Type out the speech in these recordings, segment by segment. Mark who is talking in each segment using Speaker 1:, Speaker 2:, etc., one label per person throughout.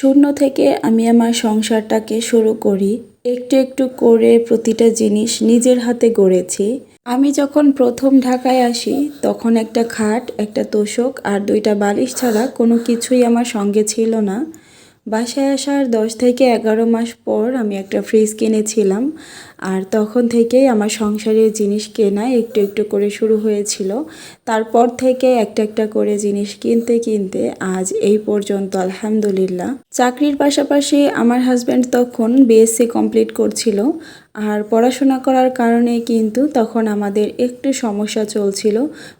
Speaker 1: শূন্য থেকে আমি আমার সংসারটাকে শুরু করি। একটু একটু করে প্রতিটা জিনিস নিজের হাতে গড়েছি। আমি যখন প্রথম ঢাকায় আসি, তখন একটা খাট, একটা তোষক আর দুইটা বালিশ ছাড়া কোনো কিছুই আমার সঙ্গে ছিল না। বাসায় আসার দশ থেকে এগারো মাস পর আমি একটা ফ্রিজ কিনেছিলাম। আর তখন থেকেই আমার সংসারের জিনিস কেনা একটু একটু করে শুরু হয়েছিল। তারপর থেকে একটা একটা করে জিনিস কিনতে কিনতে আজ এই পর্যন্ত আলহামদুলিল্লাহ। চাকরির পাশাপাশি আমার হাজব্যান্ড তখন বিএসসি কমপ্লিট করছিল। আর পড়াশোনা করার কারণে কিন্তু তখন আমাদের একটু সমস্যা চলছিল।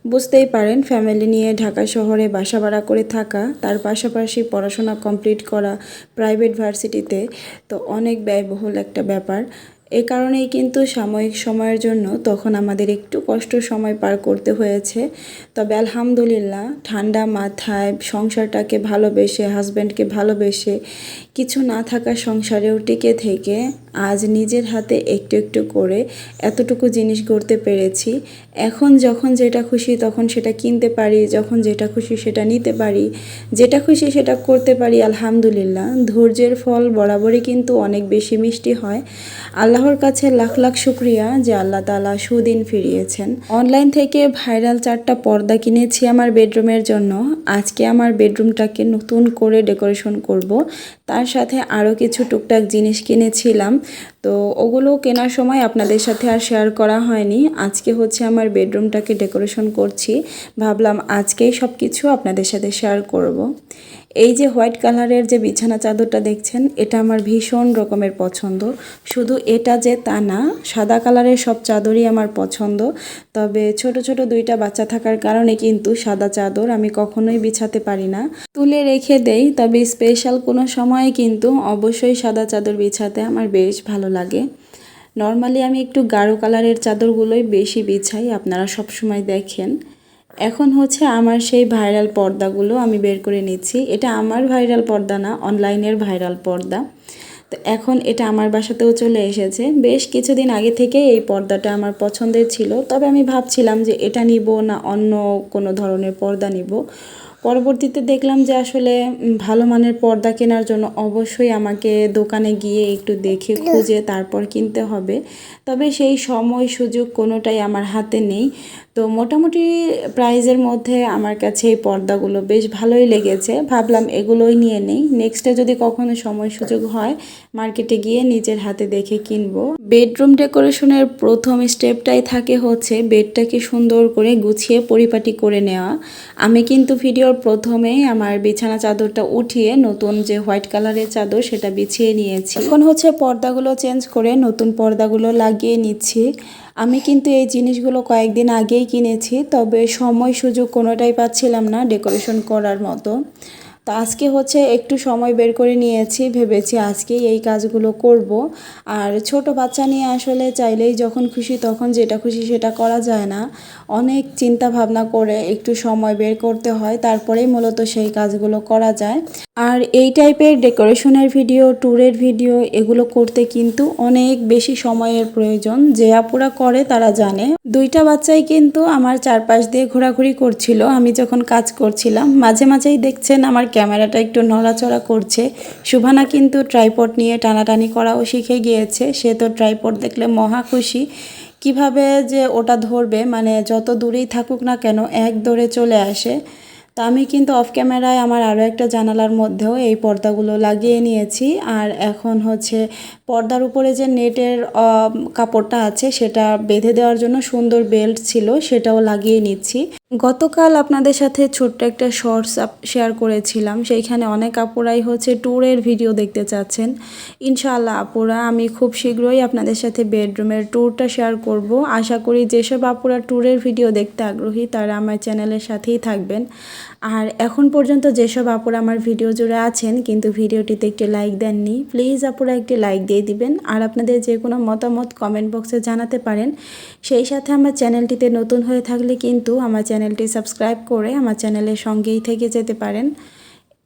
Speaker 1: বুঝতেই পারেন ফ্যামিলি নিয়ে ঢাকা শহরে বাসা ভাড়া করে থাকা, তার পাশাপাশি পড়াশোনা কমপ্লিট করা প্রাইভেট ভার্সিটিতে তো অনেক ব্যয়বহুল একটা ব্যাপার। এ কারণেই কিন্তু সাময়িক সময়ের জন্য তখন আমাদের একটু কষ্ট সময় পার করতে হয়েছে। তবে আলহামদুলিল্লাহ, ঠান্ডা মাথায় সংসারটাকে ভালোবেসে হাজব্যান্ডকে ভালোবেসে কিছু না থাকা সংসারেও টিকে থেকে আজ নিজের হাতে একটু একটু করে এতটুকু জিনিস গড়তে পেরেছি। এখন যখন যেটা খুশি তখন সেটা কিনতে পারি, যখন যেটা খুশি সেটা নিতে পারি। যেটা খুশি সেটা করতে পারি, আলহামদুলিল্লাহ। ধৈর্যের ফল বরাবরই কিন্তু অনেক বেশি মিষ্টি হয়। আল্লাহর কাছে লাখ লাখ শুক্রিয়া যে আল্লাহ তালা সুদিন ফিরিয়েছেন। অনলাইন থেকে ভাইরাল চারটা পর্দা কিনেছি আমার বেডরুমের জন্য। আজকে আমার বেডরুমটাকে নতুন করে ডেকোরেশন করব। তার সাথে আরও কিছু টুকটাক জিনিস কিনেছিলাম। তো ওগুলো কেনার সময় আপনাদের সাথে আর শেয়ার করা হয়নি আজকে হচ্ছে আমার বেডরুমটাকে ডেকোরেশন করছি ভাবলাম আজকেই সব কিছু আপনাদের সাথে শেয়ার করব। এই যে হোয়াইট কালারের যে বিছানা চাদরটা দেখছেন, এটা আমার ভীষণ রকমের পছন্দ। শুধু এটা যে তা না, সাদা কালারের সব চাদরই আমার পছন্দ। তবে ছোট ছোট দুইটা বাচ্চা থাকার কারণে কিন্তু সাদা চাদর আমি কখনোই বিছাতে পারি না। তুলে রেখে দেই, তবে স্পেশাল কোনো সময়ে কিন্তু অবশ্যই সাদা চাদর বিছাতে আমার বেশ ভালো লাগে। নর্মালি আমি একটু গাঢ় কালারের চাদরগুলোই বেশি বিছাই, আপনারা সবসময় দেখেন। এখন হচ্ছে আমার সেই ভাইরাল পর্দাগুলো আমি বের করে নিচ্ছি। এটা আমার ভাইরাল পর্দা না অনলাইনের ভাইরাল পর্দা। তো এখন এটা আমার বাসাতেও চলে এসেছে। বেশ কিছুদিন আগে থেকে এই পর্দাটা আমার পছন্দের ছিল। তবে আমি ভাবছিলাম যে এটা নিব না, অন্য কোনো ধরনের পর্দা নিব। পরবর্তীতে দেখলাম যে আসলে ভালো মানের পর্দা কেনার জন্য অবশ্যই আমাকে দোকানে গিয়ে একটু দেখে খুঁজে তারপর কিনতে হবে। তবে সেই সময় সুযোগ কোনোটাই আমার হাতে নেই। তো মোটামুটি প্রাইজের মধ্যে আমার কাছে এই পর্দাগুলো বেশ ভালোই লেগেছে। ভাবলাম এগুলোই নিয়ে নেই। নেক্সটে যদি কখনো সময় সুযোগ হয়, মার্কেটে গিয়ে নিজের হাতে দেখে কিনবো। বেডরুম ডেকোরেশনের প্রথম স্টেপটাই থাকে হচ্ছে বেডটাকে সুন্দর করে গুছিয়ে পরিপাটি করে নেওয়া। আমি কিন্তু ভিডিওর প্রথমেই আমার বিছানা চাদরটা উঠিয়ে নতুন যে হোয়াইট কালারের চাদর সেটা বিছিয়ে নিয়েছি। এখন হচ্ছে পর্দাগুলো চেঞ্জ করে নতুন পর্দাগুলো লাগিয়ে নিচ্ছি। আমি কিন্তু এই জিনিসগুলো কয়েকদিন আগেই কিনেছি, তবে সময় সুযোগ কোনোটাই পাচ্ছিলাম না ডেকোরেশন করার মতো। তো আজকে হচ্ছে একটু সময় বের করে নিয়েছি, ভেবেছি আজকেই এই কাজগুলো করব। আর ছোট বাচ্চা নিয়ে আসলে চাইলেই যখন খুশি তখন যেটা খুশি সেটা করা যায় না। অনেক চিন্তা ভাবনা করে একটু সময় বের করতে হয়, তারপরেই মূলত সেই কাজগুলো করা যায়। আর এই টাইপের ডেকোরেশনের ভিডিও, ট্যুরের ভিডিও এগুলো করতে কিন্তু অনেক বেশি সময়ের প্রয়োজন। যে আপুরা করে তারা জানে। দুইটা বাচ্চাই কিন্তু আমার চারপাশ দিয়ে ঘোরাঘুরি করছিল। আমি যখন কাজ করছিলাম, মাঝে মাঝেই দেখছেন আমার ক্যামেরাটা একটু নড়াচড়া করছে। শুভানা কিন্তু ট্রাইপড নিয়ে টানাটানি করাও শিখে গিয়েছে। সে তো ট্রাইপড দেখলে মহা খুশি। কীভাবে যে ওটা ধরবে মানে যত দূরেই থাকুক না কেন, এক দৌড়ে চলে আসে। তা আমি কিন্তু অফ ক্যামেরায় আমার আরও একটা জানালার মধ্যেও এই পর্দাগুলো লাগিয়ে নিয়েছি। আর এখন হচ্ছে পর্দার উপরে যে নেটের কাপড়টা আছে সেটা বেঁধে দেওয়ার জন্য সুন্দর বেল্ট ছিল, সেটাও লাগিয়ে নিচ্ছি। গতকাল আপনাদের সাথে ছোট্ট একটা শর্টস শেয়ার করেছিলাম। সেইখানে অনেক আপুরাই হচ্ছে ট্যুরের ভিডিও দেখতে চাচ্ছেন। ইনশাআল্লাহ আপুরা, আমি খুব শীঘ্রই আপনাদের সাথে বেডরুমের ট্যুরটা শেয়ার করব। আশা করি যেসব আপুরা ট্যুরের ভিডিও দেখতে আগ্রহী, তারা আমার চ্যানেলের সাথেই থাকবেন। আর এখন পর্যন্ত যেসব আপুরা আমার ভিডিও জুড়ে আছেন, কিন্তু ভিডিওটিতে একটি লাইক দেননি প্লিজ আপুরা একটি লাইক দিয়ে দিবেন। আর আপনাদের যে কোনো মতামত কমেন্ট বক্সে জানাতে পারেন। সেই সাথে আমার চ্যানেলটিতে নতুন হয়ে থাকলে কিন্তু আমার চ্যানেলটি সাবস্ক্রাইব করে আমার চ্যানেলের সঙ্গেই থেকে যেতে পারেন।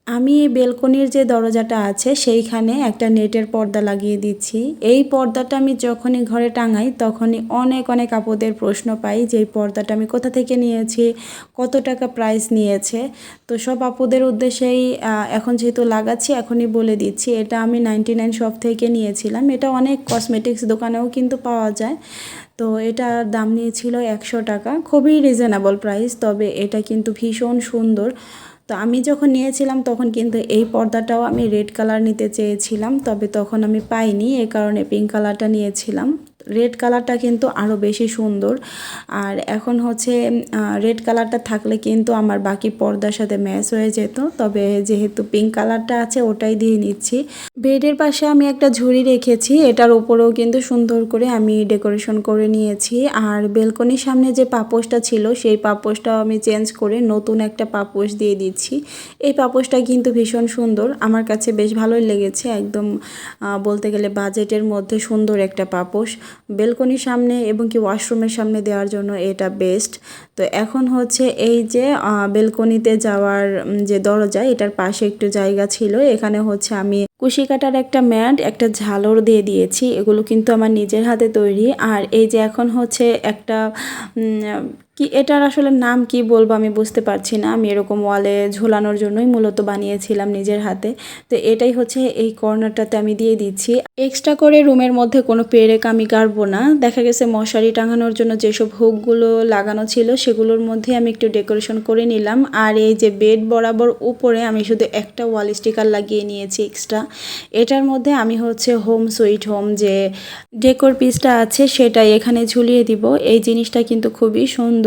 Speaker 1: আমি এই বেলকনির যে দরজাটা আছে, সেইখানে একটা নেটের পর্দা লাগিয়ে দিচ্ছি। এই পর্দাটা আমি যখনই ঘরে টাঙাই, তখনই অনেক অনেক আপদের প্রশ্ন পাই যে, এই পর্দাটা আমি কোথা থেকে নিয়েছি? কত টাকা প্রাইস নিয়েছে? তো সব আপুদের উদ্দেশ্যেই এখন যেহেতু লাগাচ্ছি, এখনই বলে দিচ্ছি, এটা আমি নাইনটি নাইন শপ থেকে নিয়েছিলাম। এটা অনেক কসমেটিক্স দোকানেও কিন্তু পাওয়া যায়। তো এটার দাম নিয়েছিল একশো টাকা। খুবই রিজনেবল প্রাইস তবে এটা কিন্তু ভীষণ সুন্দর। তো আমি যখন নিয়েছিলাম তখন কিন্তু এই পর্দাটাও আমি রেড কালার নিতে চেয়েছিলাম, তবে তখন আমি পাইনি, এ কারণে পিঙ্ক কালারটা নিয়েছিলাম। রেড কালারটা কিন্তু আরও বেশি সুন্দর। আর এখন হচ্ছে রেড কালারটা থাকলে কিন্তু আমার বাকি পর্দার সাথে ম্যাচ হয়ে যেত। তবে যেহেতু পিঙ্ক কালারটা আছে, ওটাই দিয়ে নিচ্ছি। বেডের পাশে আমি একটা ঝুড়ি রেখেছি। এটার উপরেও কিন্তু সুন্দর করে আমি ডেকোরেশন করে নিয়েছি। আর বেলকনির সামনে যে পাপোশটা ছিল, সেই পাপোশটাও আমি চেঞ্জ করে নতুন একটা পাপোশ দিয়ে দিচ্ছি। এই পাপোশটা কিন্তু ভীষণ সুন্দর। আমার কাছে বেশ ভালোই লেগেছে। একদম বলতে গেলে বাজেটের মধ্যে সুন্দর একটা পাপোশ। বেলকনির সামনে এবং কি ওয়াশরুমের সামনে দেওয়ার জন্য এটা বেস্ট। তো এখন হচ্ছে এই যে বেলকনিতে যাওয়ার যে দরজা, এটার পাশে একটু জায়গা ছিল। এখানে হচ্ছে আমি কুশি কাটার একটা ম্যাট, একটা ঝালর দিয়ে দিয়েছি। এগুলো কিন্তু আমার নিজের হাতে তৈরি। আর এই যে এখন হচ্ছে একটা কি এটার আসলে নাম কি বলব আমি বুঝতে পারছি না। আমি এরকম ওয়ালে ঝোলানোর জন্যই মূলত বানিয়েছিলাম নিজের হাতে। তো এটাই হচ্ছে এই কর্নারটাতে আমি দিয়ে দিচ্ছি। এক্সট্রা করে রুমের মধ্যে কোনো পেরেক আমি গাড়বো না। দেখা গেছে মশারি টাঙানোর জন্য যেসব হুকগুলো লাগানো ছিল সেগুলোর মধ্যে আমি একটু ডেকোরেশন করে নিলাম। আর এই যে বেড বরাবর উপরে আমি শুধু একটা ওয়াল স্টিকার লাগিয়ে নিয়েছি এক্সট্রা। এটার মধ্যে আমি হচ্ছে হোম সুইট হোম যে ডেকোর পিসটা আছে সেটাই এখানে ঝুলিয়ে দিব। এই জিনিসটা কিন্তু খুবই সুন্দর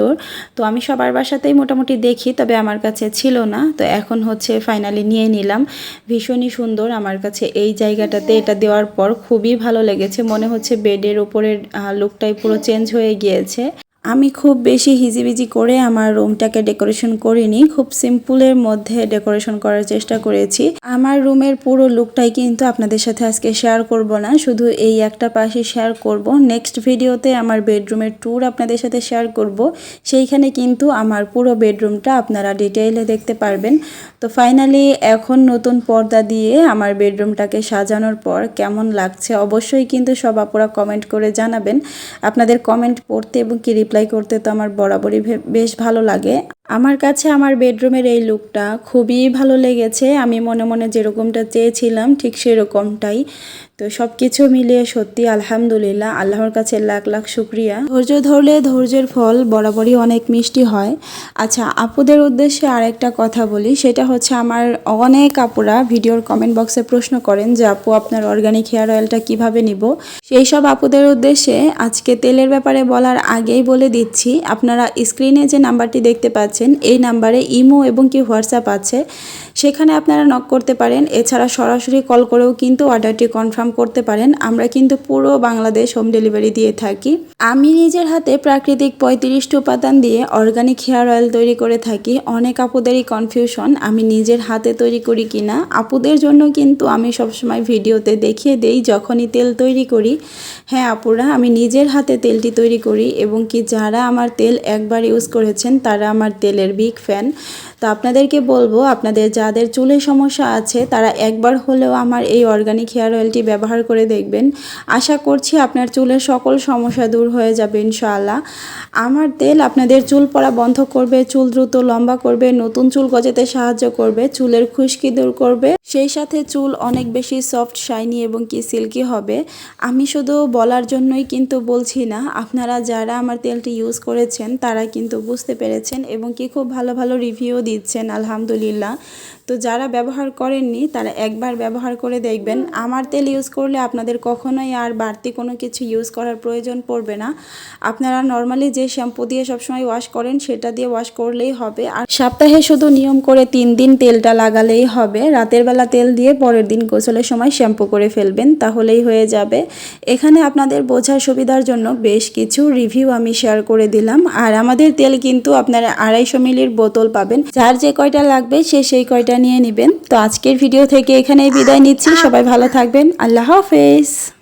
Speaker 1: তো আমি সবার বাসাতেই মোটামুটি দেখি, তবে আমার কাছে ছিল না। তো এখন হচ্ছে ফাইনালি নিয়ে নিলাম। ভীষণই সুন্দর আমার কাছে এই জায়গাটাতে এটা দেওয়ার পর খুবই ভালো লেগেছে। মনে হচ্ছে বেডের ওপরের লুকটাই পুরো চেঞ্জ হয়ে গিয়েছে। আমি খুব বেশি হিজিবিজি করে আমার রুমটাকে ডেকোরেশন করিনি, খুব সিম্পলের মধ্যে ডেকোরেশন করার চেষ্টা করেছি। আমার রুমের পুরো লুকটাই কিন্তু আপনাদের সাথে আজকে শেয়ার করব না, শুধু এই একটা পাশে শেয়ার করব। নেক্সট ভিডিওতে আমার বেডরুমের ট্যুর আপনাদের সাথে শেয়ার করব, সেইখানে কিন্তু আমার পুরো বেডরুমটা আপনারা ডিটেইলে দেখতে পারবেন। তো ফাইনালি এখন নতুন পর্দা দিয়ে আমার বেডরুমটাকে সাজানোর পর কেমন লাগছে অবশ্যই কিন্তু সব আপুরা কমেন্ট করে জানাবেন। আপনাদের কমেন্ট পড়তে এবং কি রিপ্লাই করতে তো আমার বরাবরই বেশ ভালো লাগে। আমার কাছে আমার বেডরুমের এই লুকটা খুবই ভালো লেগেছে। আমি মনে মনে যেরকমটা চেয়েছিলাম, ঠিক সেরকমটাই। তো সব কিছু মিলিয়ে সত্যি আলহামদুলিল্লাহ, আল্লাহর কাছে লাখ লাখ শুক্রিয়া। ধৈর্য ধরলে ধৈর্যের ফল বরাবরই অনেক মিষ্টি হয়। আচ্ছা আপুদের উদ্দেশ্যে আরেকটা কথা বলি, সেটা হচ্ছে আমার অনেক আপুরা ভিডিওর কমেন্ট বক্সে প্রশ্ন করেন যে, আপু, আপনার অর্গানিক হেয়ার অয়েলটা কীভাবে নিব? সেই সব আপুদের উদ্দেশ্যে আজকে তেলের ব্যাপারে বলার আগেই বলে দিচ্ছি, আপনারা স্ক্রিনে যে নাম্বারটি দেখতে পাচ্ছেন এই নাম্বারে ইমো এবং কি হোয়াটসঅ্যাপ আছে, সেখানে আপনারা নক করতে পারেন। এছাড়া সরাসরি কল করেও কিন্তু অর্ডারটি কনফার্ম করতে পারেন। আমরা কিন্তু পুরো বাংলাদেশ হোম ডেলিভারি দিয়ে থাকি। আমি নিজের হাতে প্রাকৃতিক পঁয়ত্রিশটি উপাদান দিয়ে অর্গানিক হেয়ার অয়েল তৈরি করে থাকি। অনেক আপুদেরই কনফিউশন আমি নিজের হাতে তৈরি করি কিনা? আপুদের জন্য কিন্তু আমি সবসময় ভিডিওতে দেখিয়ে দেই, যখনই তেল তৈরি করি। হ্যাঁ আপুরা, আমি নিজের হাতে তেলটি তৈরি করি এবং কি যারা আমার তেল একবার ইউজ করেছেন, তারা আমার তেলের বিগ ফ্যান। তো আপনাদেরকে বলব, আপনাদের যাদের চুলের সমস্যা আছে, তারা একবার হলেও আমার এই অর্গানিক হেয়ার অয়েলটি ব্যবহার করে দেখবেন। আশা করছি আপনার চুলের সকল সমস্যা দূর হয়ে যাবে ইনশাআল্লাহ। আমার তেল আপনাদের চুল পড়া বন্ধ করবে, চুল দ্রুত লম্বা করবে, নতুন চুল গজাতে সাহায্য করবে, চুলের খুশকি দূর করবে। সেই সাথে চুল অনেক বেশি সফট শাইনি এবং কি সিল্কি হবে। আমি শুধু বলার জন্যই কিন্তু বলছি না, আপনারা যারা আমার তেলটি ইউজ করেছেন, তারা কিন্তু বুঝতে পেরেছেন এবং কি খুব ভালো ভালো রিভিউ দিচ্ছেন আলহামদুলিল্লাহ। তো যারা ব্যবহার করেননি, তারা একবার ব্যবহার করে দেখবেন। আমার তেল ইউজ করলে আপনাদের কখনোই আর বাড়তি কোনো কিছু ইউজ করার প্রয়োজন পড়বে না। আপনারা নর্মালি যে শ্যাম্পু দিয়ে সবসময় ওয়াশ করেন, সেটা দিয়ে ওয়াশ করলেই হবে। আর সপ্তাহে শুধু নিয়ম করে তিন দিন তেলটা লাগালেই হবে। রাতের বেলা তেল দিয়ে পরের দিন গোসলের সময় শ্যাম্পু করে ফেলবেন, তাহলেই হয়ে যাবে। এখানে আপনাদের বোঝার সুবিধার জন্য বেশ কিছু রিভিউ আমি শেয়ার করে দিলাম। আর আমাদের তেল কিন্তু আপনারা আড়াইশো মিলির বোতল পাবেন। যার যে কয়টা লাগবে, সে সেই কয়টা নিয়ে নেবেন। তো আজকের ভিডিও থেকে এখানেই বিদায় নিচ্ছি। সবাই ভালো থাকবেন। আল্লাহ হাফেজ।